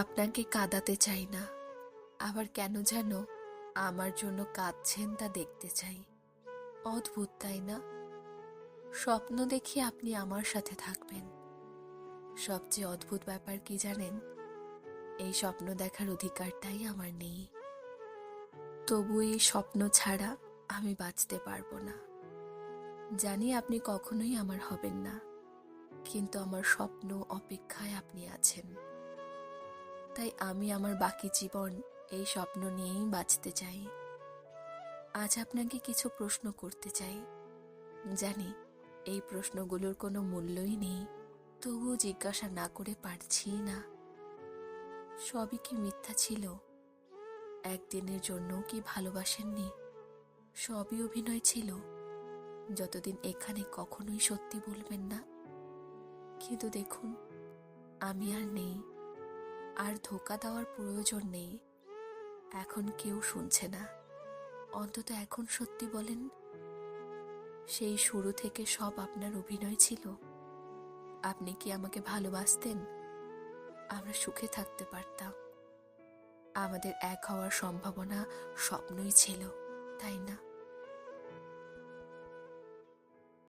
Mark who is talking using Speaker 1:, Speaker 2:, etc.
Speaker 1: আপনাকে কাঁদাতে চাই না। আবার কেন যেন আমার জন্য কাঁদছেন তা দেখতে চাই। অদ্ভুত, তাই না? স্বপ্ন দেখি আপনি আমার সাথে থাকবেন। সবচেয়ে অদ্ভুত ব্যাপার কি জানেন? এই স্বপ্ন দেখার অধিকারটাই আমার নেই। তবু এই স্বপ্ন ছাড়া আমি বাঁচতে পারব না। জানি আপনি কখনোই আমার হবেন না, কিন্তু আমার স্বপ্ন অপেক্ষায় আপনি আছেন। তাই আমি আমার বাকি জীবন এই স্বপ্ন নিয়েই বাঁচতে চাই। আজ আপনাকে কিছু প্রশ্ন করতে চাই। জানি এই প্রশ্নগুলোর কোনো মূল্যই নেই, তবুও জিজ্ঞাসা না করে পারছি না। সবই কি মিথ্যা ছিল? একদিনের জন্য কি ভালোবাসেননি? সবই অভিনয় ছিল। যতদিন এখানে কখনোই সত্যি বলবেন না। কিন্তু দেখুন, আমি আর নেই। আর ধোকা দেওয়ার প্রয়োজন নেই। এখন কেউ শুনছে না। অন্তত এখন সত্যি বলেন, সেই শুরু থেকে সব আপনার অভিনয় ছিল। আপনি কি আমাকে ভালোবাসতেন? আমরা সুখে থাকতে পারতাম। আমাদের এক হওয়ার সম্ভাবনা স্বপ্নই ছিল, তাই না?